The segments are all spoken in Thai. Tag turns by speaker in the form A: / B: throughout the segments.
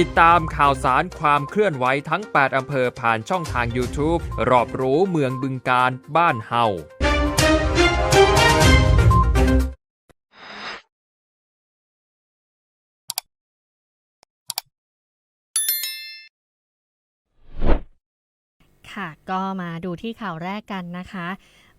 A: ติดตามข่าวสารความเคลื่อนไหวทั้ง 8 อำเภอผ่านช่องทาง YouTube รอบรู้เมืองบึงการบ้านเฮา
B: ค่ะ ก็มาดูที่ข่าวแรกกันนะคะ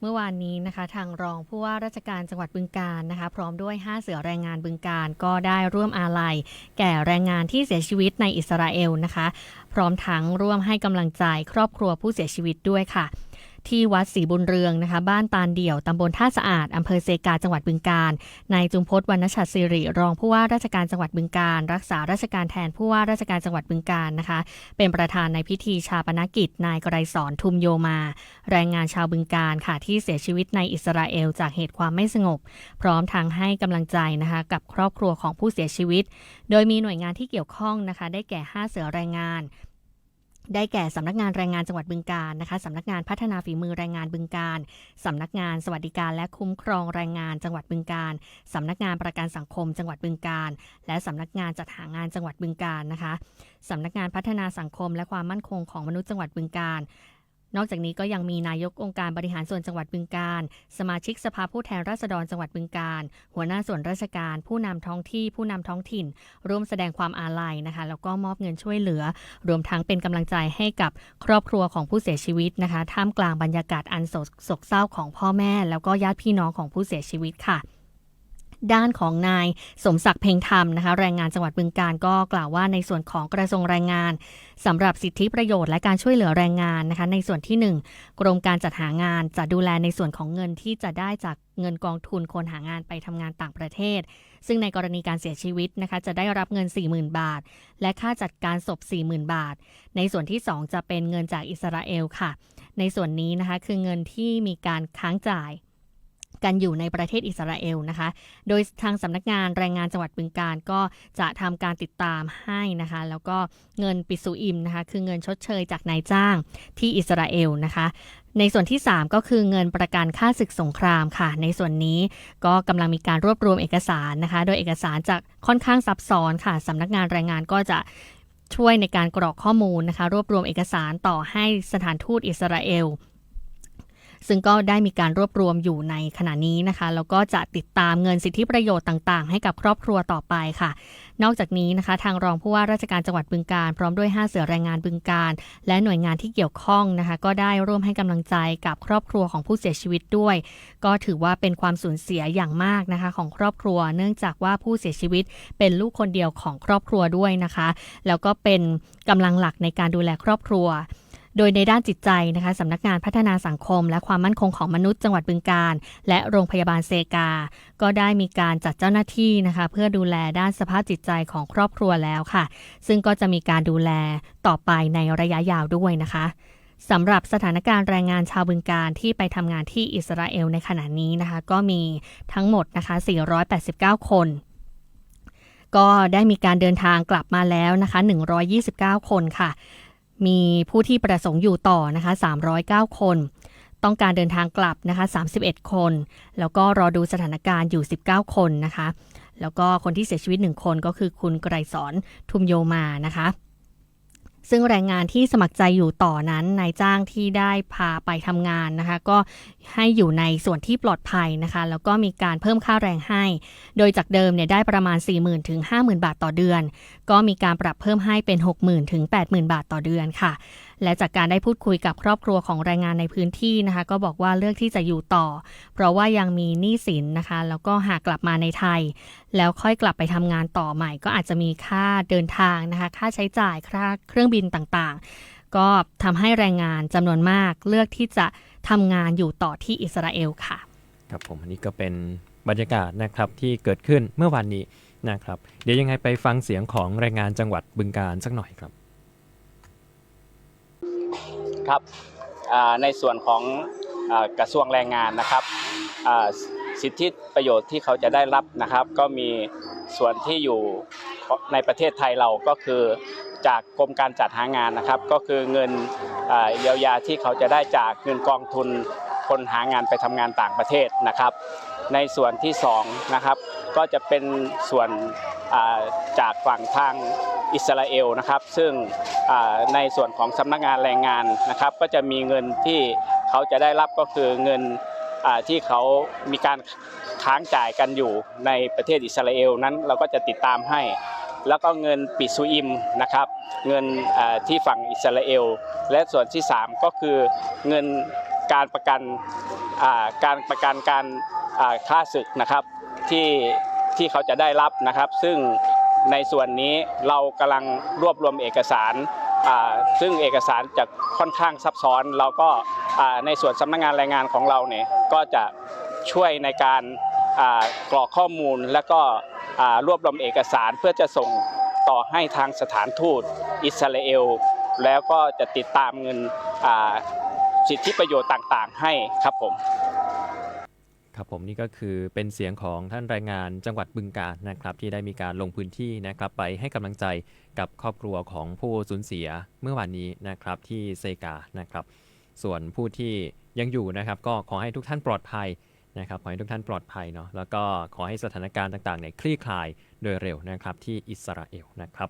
B: เมื่อวานนี้นะคะ ทางรองผู้ว่าราชการจังหวัดบึงการนะคะ พร้อมด้วย 5 เสือแรงงานบึงการก็ได้ร่วมอาลัย แก่แรงงานที่เสียชีวิตในอิสราเอลนะคะ พร้อมทั้งร่วมให้กำลังใจครอบครัวผู้เสียชีวิตด้วยค่ะ ที่วัดศรีบุญเรืองนะคะ บ้านตาลเดี่ยวตำบลท่าสะอาดอำเภอเซกาจังหวัดบึงการนายจุมพศวรรณชัดสิริ รองผู้ว่าราชการจังหวัดบึงการรักษาราชการแทนผู้ว่าราชการจังหวัดบึงการนะคะ เป็นประธานในพิธีชาปนกิจ นายกรสอนทุมโยมาแรงงานชาวบึงการค่ะที่เสียชีวิตในอิสราเอล จากเหตุความไม่สงบ พร้อมทางให้กำลังใจนะคะ กับครอบครัวของผู้เสียชีวิต โดยมีหน่วยงานที่เกี่ยวข้องนะคะ ได้แก่ 5 เสือแรงงาน ได้แก่สำนักงานแรงงานจังหวัดบึงการนะคะสำนักงานพัฒนาฝีมือแรงงานบึงการสำนักงานสวัสดิการและคุ้มครองแรงงานจังหวัดบึงการสำนักงานประกันสังคมจังหวัดบึงการ และสำนักงานจัดหางานจังหวัดบึงการนะคะสำนักงานพัฒนาสังคมและความมั่นคงของมนุษย์จังหวัดบึงการ นอกจากนี้ก็ยังมีนายกองค์การบริหารส่วนจังหวัดบึงการ สมาชิกสภาผู้แทนราษฎรจังหวัดบึงการ หัวหน้าส่วนราชการ ผู้นำท้องที่ผู้นำท้องถิ่น ร่วมแสดงความอาลัยนะคะแล้วก็มอบเงินช่วยเหลือ รวมทั้งเป็นกำลังใจให้กับครอบครัวของผู้เสียชีวิตนะคะ ท่ามกลางบรรยากาศอันโศกเศร้าของพ่อแม่ แล้วก็ญาติพี่น้องของผู้เสียชีวิตค่ะ ด้านของนายสมศักดิ์เพ่งธรรมนะคะแรงงานจังหวัดบึงการก็กล่าวว่าในส่วนของกระทรวงแรงงานสำหรับสิทธิประโยชน์และการช่วยเหลือแรงงานนะคะในส่วนที่ 1 กรมการจัดหางานจะดูแลในส่วนของเงินที่จะได้จากเงินกองทุนคนหางานไปทำงานต่างประเทศ ซึ่งในกรณีการเสียชีวิตนะคะจะได้รับเงิน 40,000 บาท และค่าจัดการศพ 40,000 บาท ในส่วนที่ 2 จะเป็นเงินจากอิสราเอลค่ะ ในส่วนนี้นะคะคือเงินที่มีการค้างจ่าย กันอยู่ในประเทศอิสราเอลนะคะ โดยทางสำนักงานแรงงานจังหวัดบึงการก็จะทำการติดตามให้นะคะ แล้วก็เงินปิสูอิมนะคะ คือเงินชดเชยจากนายจ้างที่อิสราเอลนะคะในส่วนที่ 3 ก็คือเงินประกันค่าศึกสงครามค่ะ ในส่วนนี้ก็กำลังมีการรวบรวมเอกสารนะคะ โดยเอกสารจะค่อนข้างซับซ้อนค่ะสำนักงานแรงงานก็จะช่วยในการกรอกข้อมูลนะคะ รวบรวมเอกสารต่อให้สถานทูตอิสราเอล ซึ่งก็ได้มีการรวบรวมอยู่ในขณะนี้นะคะ แล้วก็จะติดตามเงินสิทธิประโยชน์ต่างๆ ให้กับครอบครัวต่อไปค่ะ นอกจากนี้นะคะ ทางรองผู้ว่าราชการจังหวัดบึงการ พร้อมด้วย 5 เสือแรงงานบึงการ และหน่วยงานที่เกี่ยวข้องนะคะ ก็ได้ร่วมให้กำลังใจกับครอบครัวของผู้เสียชีวิตด้วย ก็ถือว่าเป็นความสูญเสียอย่างมากนะคะ ของครอบครัว เนื่องจากว่าผู้เสียชีวิต เป็นลูกคนเดียวของครอบครัวด้วยนะคะ แล้วก็เป็นกำลังหลักในการดูแลครอบครัว โดยในด้านจิตใจนะคะสำนักงานพัฒนาสังคม และความมั่นคงของมนุษย์จังหวัดบึงการ และโรงพยาบาลเซกา ก็ได้มีการจัดเจ้าหน้าที่นะคะเพื่อดูแลด้านสภาพจิตใจของครอบครัวแล้วค่ะ ซึ่งก็จะมีการดูแลต่อไปในระยะยาวด้วยนะคะสำหรับสถานการณ์แรงงานชาวบึงการที่ไปทำงานที่อิสราเอลในขณะนี้นะคะ ก็มีทั้งหมดนะคะ 489 คน ก็ได้มีการเดินทางกลับมาแล้วนะคะ 129 คนค่ะ มีผู้ที่ประสงค์อยู่ต่อนะคะ 309 คน ต้องการเดินทางกลับนะคะ 31 คน แล้วก็รอดูสถานการณ์อยู่ 19 คนนะคะ แล้วก็คนที่เสียชีวิต 1 คนก็คือคุณไกรสอนทุมโยมานะคะ ซึ่งแรงงานที่สมัครใจอยู่ต่อนั้นนายจ้างที่ได้พาไปทำงานนะคะ ก็ให้อยู่ในส่วนที่ปลอดภัยนะคะ แล้วก็มีการเพิ่มค่าแรงให้ โดยจากเดิมเนี่ยได้ประมาณ 40,000ถึง50,000 บาทต่อเดือน ก็มีการปรับเพิ่มให้เป็น 60,000ถึง80,000 บาทต่อเดือนค่ะ และจากการได้พูดคุยกับครอบครัวของแรงงานในพื้นที่นะคะ ก็บอกว่าเลือกที่จะอยู่ต่อ เพราะว่ายังมีหนี้สินนะคะ แล้วก็หากกลับมาในไทย แล้วค่อยกลับไปทำงานต่อใหม่ ก็อาจจะมีค่าเดินทางนะคะ ค่าใช้จ่ายค่าเครื่องบินต่างๆ ก็ทำให้แรงงานจำนวนมาก เลือกที่จะทำงานอยู่ต่อที่อิสราเอลค่ะ
A: ครับผมอันนี้ก็เป็นบรรยากาศนะครับที่เกิดขึ้นเมื่อวานนี้นะครับ เดี๋ยวยังไงไปฟังเสียงของแรงงานจังหวัดบึงการสักหน่อยครับ
C: ครับในส่วนของกระทรวงแรงงานนะครับสิทธิประโยชน์ที่เขาจะได้รับนะครับ ก็มีส่วนที่อยู่ในประเทศไทยเราก็คือจากกรมการจัดหางานนะครับ ก็คือเงินเยียวยาที่เขาจะได้จากเงินกองทุนคนหางานไปทำงานต่างประเทศนะครับ ในส่วนที่สองนะครับก็จะเป็นส่วน จากฝั่งทางอิสราเอลนะครับ ซึ่งในส่วนของสำนักงานแรงงานนะครับ ก็จะมีเงินที่เขาจะได้รับก็คือเงินที่เขามีการค้างจ่ายกันอยู่ในประเทศอิสราเอลนั้นเราก็จะติดตามให้ แล้วก็เงินปิซูอิมนะครับ เงินที่ฝั่งอิสราเอล และส่วนที่ 3 ก็คือเงินการประกันการประกันการค่าศึกนะครับที่ ที่เขาจะได้รับนะครับ ซึ่งในส่วนนี้เรากำลังรวบรวมเอกสาร ซึ่งเอกสารจะค่อนข้างซับซ้อน เราก็ในส่วนสำนักงานแรงงานของเราเนี่ยก็จะช่วยในการกรอกข้อมูลและก็รวบรวมเอกสารเพื่อจะส่งต่อให้ทางสถานทูตอิสราเอล แล้วก็จะติดตามเงินสิทธิประโยชน์ต่างๆ ให้ครับผม
A: ครับผมนี่ก็คือเป็นเสียงของท่านแรงงานจังหวัดบึงกาฬนะครับที่ได้มีการลงพื้นที่นะครับไปให้กำลังใจกับครอบครัวของผู้สูญเสียเมื่อวานนี้นะครับที่เซกานะครับ ส่วนผู้ที่ยังอยู่นะครับ ก็ขอให้ทุกท่านปลอดภัยนะครับขอให้ทุกท่านปลอดภัยเนาะแล้วก็ขอให้สถานการณ์ต่างๆเนี่ยคลี่คลายโดยเร็วนะครับที่อิสราเอลนะครับ